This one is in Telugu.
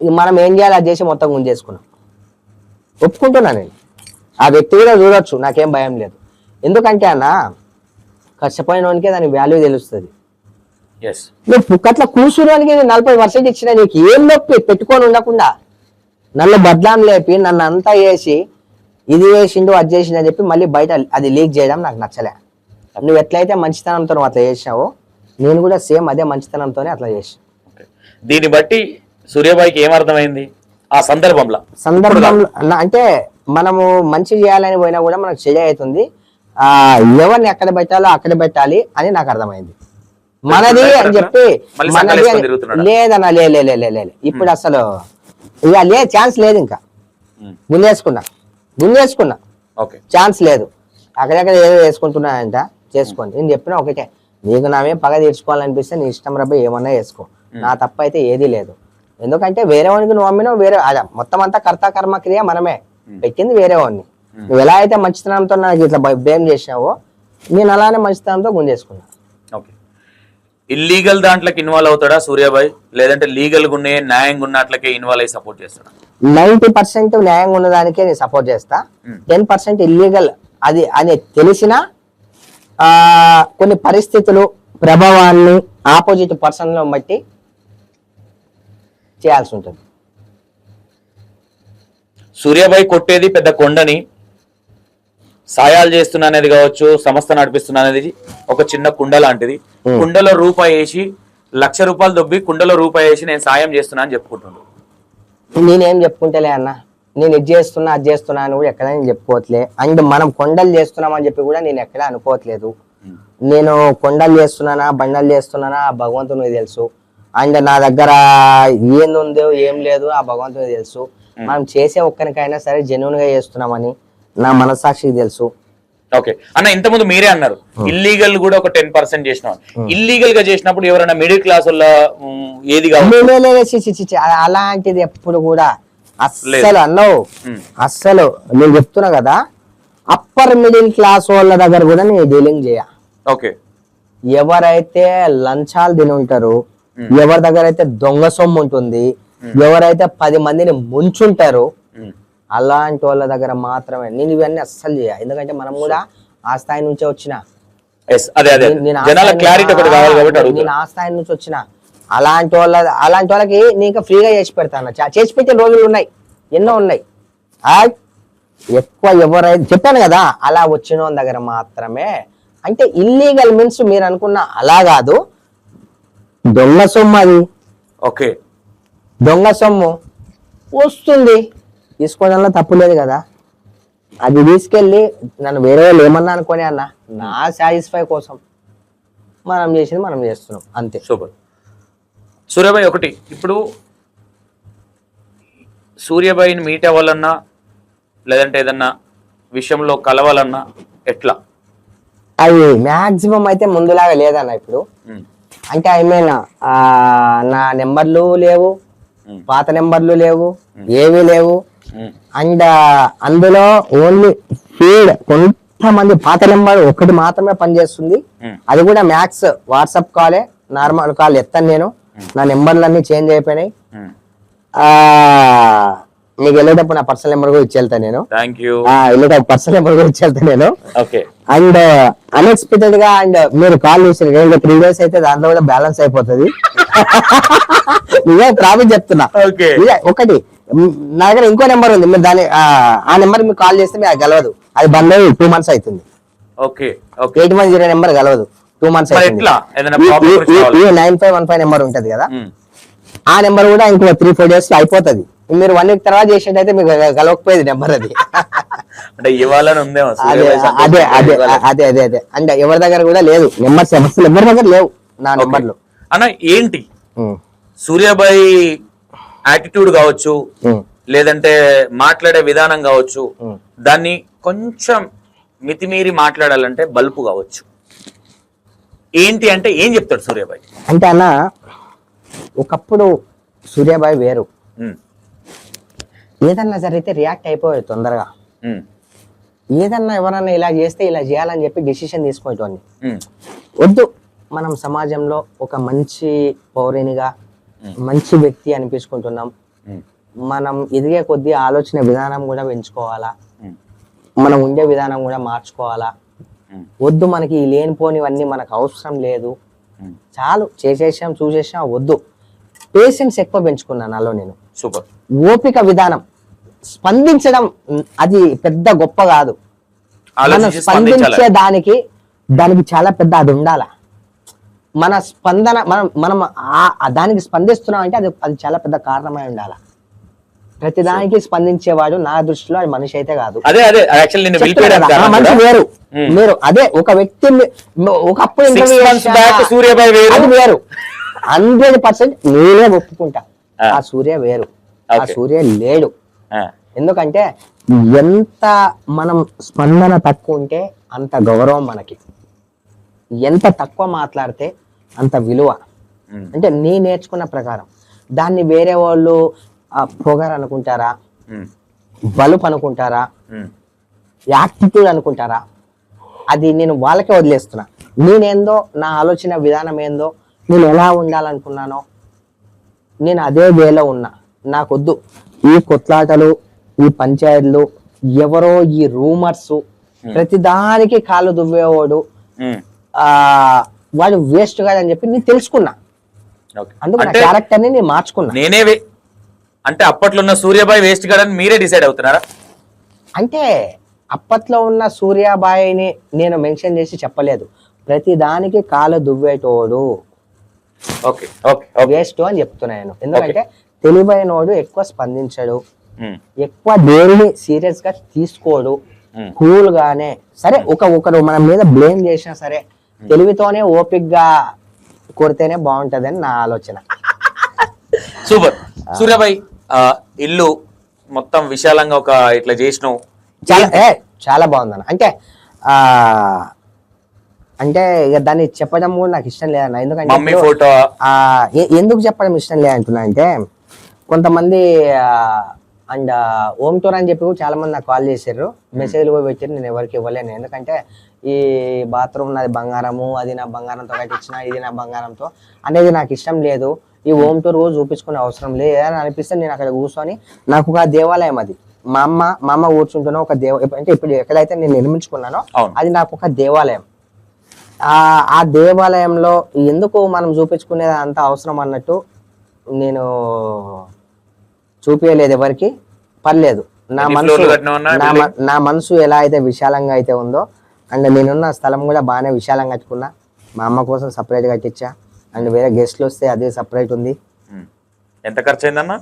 ఇక మనం ఏం చేయాలి? అది చేసి మొత్తం గుంజేసుకున్నాం. ఒప్పుకుంటున్నా నేను. ఆ వ్యక్తి కూడా చూడొచ్చు నాకేం భయం లేదు. ఎందుకంటే అన్న కష్టపోయిన వానికే దాని వాల్యూ తెలుస్తుంది. నువ్వు పుక్కట్ల కూర్చున్నానికి నలభై పర్సెంట్ ఇచ్చిన నీకు ఏం నొప్పి? పెట్టుకొని ఉండకుండా. నన్ను బద్లాం లేపి నన్ను అంతా వేసి ఇది వేసిండు అది చేసిండు అని చెప్పి మళ్ళీ బయట అది లీక్ చేయడం నాకు నచ్చలే. నువ్వు ఎట్లయితే మంచితనంతో అట్లా చేసావో నేను కూడా సేమ్ అదే మంచితనంతోనే అట్లా చేసాను. ఓకే దీన్ని బట్టి సూర్యాబాయికి ఏమర్థమైంది ఆ సందర్భంలో. సందర్భంలో అంటే మనము మంచి చేయాలని పోయినా కూడా మనకు చెడు అవుతుంది. ఆ ఎవరిని ఎక్కడ పెట్టాలో అక్కడ పెట్టాలి అని నాకు అర్థమైంది. మనది అని చెప్పి మనది? లేదన్నా లే లే లే లే, లే లే. ఇప్పుడు అసలు ఇక లే ఛాన్స్ లేదు ఇంకా. గుంజేసుకున్నా. గుంజేసుకున్నా. ఓకే. ఛాన్స్ లేదు. అక్కడెక్కడ ఏదో వేసుకుంటున్నాయంట చేసుకోండి. నేను చెప్పిన ఒకటే. నీకు నామే పగ తీర్చుకోవాలనిపిస్తే నీ ఇష్టం రబ్బ ఏమన్నా వేసుకో. నా తప్ప అయితే ఏదీ లేదు. ఎందుకంటే వేరే వానికి నువ్వు అమ్మినావు వేరే అదే మొత్తం అంతా కర్త కర్మ క్రియ మనమే. పెట్టింది వేరే వాడిని. నువ్వు ఎలా అయితే మంచితనంతో నాకు ఇట్లా బ్లేమ్ చేసినావో నేను అలానే మంచితనంతో గుంజేసుకున్నా. ఓకే ఇల్లీగల్ దాంట్లోకి ఇన్వాల్వ్ అవుతాడా సూర్యాబాయ్? లేదంటే లీగల్గా ఉన్నాయి న్యాయంగా ఉన్నట్లకే ఇన్వాల్వ్ అయ్యి సపోర్ట్ చేస్తాడా? నైంటీ పర్సెంట్ న్యాయంగా ఉన్నదానికే నేను సపోర్ట్ చేస్తా. Hmm. టెన్ పర్సెంట్ ఇల్లీగల్ అది అని తెలిసిన ఆ, కొన్ని పరిస్థితులు ప్రభావాన్ని ఆపోజిట్ పర్సన్లో బట్టి చేయాల్సి ఉంటుంది సూర్యాబాయ్ కొట్టేది పెద్ద కొండని సాయాలు చేస్తున్నా అనేది కావచ్చు సంస్థ నడిపిస్తున్నా అనేది ఒక చిన్న కుండ లాంటిది. కుండలో రూపాయి వేసి లక్ష రూపాయలు దొబ్బి కుండలో రూపాయి వేసి నేను సాయం చేస్తున్నా అని చెప్పుకుంటుండు. నేనేం చెప్పుకుంటలే అన్న? నేను ఇది చేస్తున్నా అది చేస్తున్నా అని కూడా ఎక్కడ నేను చెప్పుకోవట్లే. అండ్ మనం కొండలు చేస్తున్నామని చెప్పి కూడా నేను ఎక్కడ అనుకోవట్లేదు. నేను కొండలు చేస్తున్నానా బండలు చేస్తున్నానా భగవంతునికి తెలుసు. అండ్ నా దగ్గర ఏందుందో ఏం లేదు ఆ భగవంతునికి తెలుసు. మనం చేసే ఒక్కరికైనా సరే జెన్యున్గా చేస్తున్నామని నా మనసాక్షికి తెలుసు. ఓకే. అన్న ఇంతకుముందు మీరే అన్నారు. ఇల్లీగల్ కూడా ఒక టెన్ పర్సెంట్ చేసినాం ఇల్లీగల్గా చేసినప్పుడు ఎవరైనా మిడిల్ క్లాస్ వల్ల ఏది కావాలి? అలాంటిది ఎప్పుడు కూడా అస్సలు అన్నవు. అస్సలు. నేను చెప్తున్నా కదా అప్పర్ మిడిల్ క్లాస్ వాళ్ళ దగ్గర కూడా నేను డీలింగ్ చేయ. ఓకే. ఎవరైతే లంచాలు తిని ఉంటారు ఎవరి దగ్గర అయితే దొంగ సొమ్ము ఉంటుంది ఎవరైతే పది మందిని ముంచుంటారు అలాంటి వాళ్ళ దగ్గర మాత్రమే. నేను ఇవన్నీ అస్సలు చేయ. ఎందుకంటే మనం కూడా ఆ స్థాయి నుంచే వచ్చిన. నేను- ఆ స్థాయి నుంచి వచ్చిన. అలాంటి వాళ్ళ అలాంటి వాళ్ళకి నేను ఫ్రీగా చేసి పెడతాను. చేసి పెట్టే రోజులు ఉన్నాయి. ఎన్నో ఉన్నాయి. ఎక్కువ ఎవరైతే చెప్పాను కదా అలా వచ్చిన దగ్గర మాత్రమే. అంటే ఇల్లీగల్ మీన్స్ మీరు అనుకున్న అలా కాదు. దొంగ సొమ్ము అది. ఓకే. దొంగ సొమ్ము. వస్తుంది. తీసుకోవడంలో తప్పు లేదు కదా. అది తీసుకెళ్ళి నన్ను వేరే వాళ్ళు ఏమన్నా అనుకోని అన్న నా సాటిస్ఫై కోసం మనం చేసింది మనం చేస్తున్నాం. అంతే. సూపర్. సూర్యబాయి ఒకటి. ఇప్పుడు సూర్యబాయిని మీట్ అవ్వాలన్నా లేదంటే ఏదన్నా విషయంలో కలవాలన్నా ఎట్లా? అది మాక్సిమం అయితే ముందులాగా లేదన్న ఇప్పుడు. అంటే ఐ మీన్ నా నెంబర్లు లేవు పాత నెంబర్లు లేవు ఏవి లేవు. అండ్ అందులో ఓన్లీ ఫీడ్ కొంతమంది పాత నెంబర్ ఒకటి మాత్రమే పనిచేస్తుంది. అది కూడా మ్యాక్స్ వాట్సాప్ కాలే నార్మల్ కాల్ ఎత్తాను నేను. నా నెంబర్లు అన్ని చేంజ్ అయిపోయినాయి మీకు వెళ్ళేటప్పుడు నా పర్సనల్ నెంబర్ కూడా ఇచ్చి వెళ్తాను నేను పర్సనల్ నెంబర్ కూడా ఇచ్చి వెళ్తాను నేను. ఓకే అండ్ అన్ఎక్స్పెక్టెడ్గా అండ్ మీరు కాల్ చేసిన రెండు త్రీ డేస్ అయితే దాంట్లో కూడా బ్యాలెన్స్ అయిపోతుంది. నిజం ప్రాఫిట్ చెప్తున్నా. ఒకటి. నా దగ్గర ఇంకో నెంబర్ ఉంది. మీరు దాని ఆ, నెంబర్ మీకు కాల్ చేస్తే మీకు గెలవదు అది బంద్ అయ్యి టూ మంత్స్ అవుతుంది. Okay okay. Eight one zero number గెలవదు two months అవుతుంది. Nine five one five number ఉంటది కదా? ఆ నెంబర్ కూడా ఇంకో త్రీ ఫోర్ డేస్లో అయిపోతుంది. మీరు వన్ వీక్ తర్వాత చేసేటైతే మీకు గెలవకపోయేది నెంబర్ అది. అంటే ఇవ్వాలని ఉందేమో అదే అదే అదే. అదే అదే అంటే ఎవరి దగ్గర కూడా లేదు నెంబర్స్ అసలు ఎవరి దగ్గర లేవు నా. నెంబర్లు. అన్న ఏంటి? సూర్యాబాయి యాటిట్యూడ్ కావచ్చు లేదంటే మాట్లాడే విధానం కావచ్చు. దాన్ని కొంచెం మితిమీరి మాట్లాడాలంటే బల్పు కావచ్చు. ఏంటి అంటే ఏం చెప్తాడు సూర్యాబాయి? అంటే అన్న ఒకప్పుడు సూర్యాబాయి వేరు. ఏదన్నా జరిగితే రియాక్ట్ అయిపోయాడు తొందరగా. ఏదన్నా ఎవరన్నా ఇలా చేస్తే ఇలా చేయాలని చెప్పి డిసిషన్ తీసుకునేటోని ఉమ్, వద్దు. మనం సమాజంలో ఒక మంచి పౌరునిగా మంచి వ్యక్తి అనిపించుకుంటున్నాం. మనం ఎదిగే కొద్దీ ఆలోచన విధానం కూడా పెంచుకోవాలా? మనం ఉండే విధానం కూడా మార్చుకోవాలా? వద్దు మనకి లేనిపోనివన్నీ మనకు అవసరం లేదు. చాలు చేసేసాం చూసేసాం వద్దు. పేషెన్స్ ఎక్కువ పెంచుకున్నాను నాలో నేను. సూపర్ ఓపిక విధానం. స్పందించడం అది పెద్ద గొప్ప కాదు. మనం స్పందించే దానికి దానికి చాలా పెద్ద అది ఉండాల. మన స్పందన మనం మనం దానికి స్పందిస్తున్నాం అంటే అది అది చాలా పెద్ద కారణమై ఉండాల. ప్రతి దానికి స్పందించేవాడు నా దృష్టిలో అది మనిషి అయితే కాదు. అదే అదే నేను మనిషి వేరు. మీరు అదే ఒక వ్యక్తి ఒకప్పుడు సూర్యబాయ్ వేరు. అది వేరు. హండ్రెడ్ పర్సెంట్ నేనే ఒప్పుకుంటా. ఆ. సూర్య వేరు. ఆ. సూర్య లేడు. ఎందుకంటే ఎంత మనం స్పందన తక్కువ ఉంటే అంత గౌరవం మనకి. ఎంత తక్కువ మాట్లాడితే అంత విలువ. అంటే నీ నేర్చుకున్న ప్రకారం. దాన్ని వేరే వాళ్ళు పొగరు అనుకుంటారా? బలుపు అనుకుంటారా? యాక్టిట్యూడ్ అనుకుంటారా? అది నేను వాళ్ళకే వదిలేస్తున్నా. నేనేందో నా ఆలోచన విధానం ఏందో నేను ఎలా ఉండాలనుకున్నానో నేను అదే వేలో ఉన్నా. నాకొద్దు. ఈ కొట్లాటలు ఈ పంచాయతీలు ఎవరో ఈ రూమర్స్ ప్రతిదానికి కాళ్ళు దువ్వేవాడు. ఆ వాడు వేస్ట్ కాదని చెప్పి నేను తెలుసుకున్నా. అందుకు నా క్యారెక్టర్ని నేను మార్చుకున్నా. నేనే అంటే అప్పట్లో ఉన్న సూర్యబాయ్ వేస్ట్ గాడని మీరే డిసైడ్ అవుతున్నారా? అంటే అప్పట్లో ఉన్న సూర్యాబాయిని నేను మెన్షన్ చేసి చెప్పలేదు. ప్రతి దానికి కాలు దువ్వేటోడు. Okay okay okay. వేస్ట్ అని చెప్తున్నా నేను. ఎందుకంటే తెలివైనోడు ఎక్కువ స్పందించడు. ఎక్కువ దేనిని సీరియస్గా తీసుకోడు. కూల్ గానే సరే ఒక ఒకరు మన మీద బ్లేమ్ చేసినా సరే తెలివితోనే ఓపిక్గా కొడితేనే బాగుంటదని నా ఆలోచన. సూపర్. సూర్యబాయ్ ఆ, ఇల్లు మొత్తం విశాలంగా ఒక ఇట్లా చేసినావు. చాలా ఏ చాలా బాగుందన్న. అంటే ఆ అంటే ఇక దాన్ని చెప్పడం కూడా నాకు ఇష్టం లేదన్న. ఎందుకంటే ఎందుకు చెప్పడం ఇష్టం లేదంటున్నా అంటే కొంతమంది అండ్ హోమ్ టూర్ అని చెప్పి కూడా చాలా మంది నాకు కాల్ చేశారు. మెసేజ్లు కూడా పెట్టారు. నేను ఎవరికి ఇవ్వలేను. ఎందుకంటే ఈ బాత్రూమ్ నాది బంగారము అది నా బంగారంతో కట్టించిన ఇది నా బంగారంతో అనేది నాకు ఇష్టం లేదు. ఈ హోమ్ టూర్ కూడా చూపించుకునే అవసరం లేదు. ఏదైనా అనిపిస్తే నేను అక్కడ కూర్చొని నాకు ఒక దేవాలయం అది. మా అమ్మ మా అమ్మ కూర్చుంటున్న ఒక దేవ అంటే ఇప్పుడు ఎక్కడైతే నేను నిర్మించుకున్నానో. అది నాకు ఒక దేవాలయం. ఆ ఆ దేవాలయంలో ఎందుకు మనం చూపించుకునేది అంత అవసరం అన్నట్టు నేను చూపించలేదు ఎవరికి? పర్లేదు. నా మనసు నా మనసు ఎలా అయితే విశాలంగా అయితే ఉందో అండ్ నేనున్న స్థలం కూడా బాగానే విశాలంగా కట్టుకున్నా. మా అమ్మ కోసం సపరేట్ కట్టించా. అండ్ వేరే గెస్ట్లు వస్తే అదే సపరేట్ ఉంది. ఎంత ఖర్చు అయిందన్నా?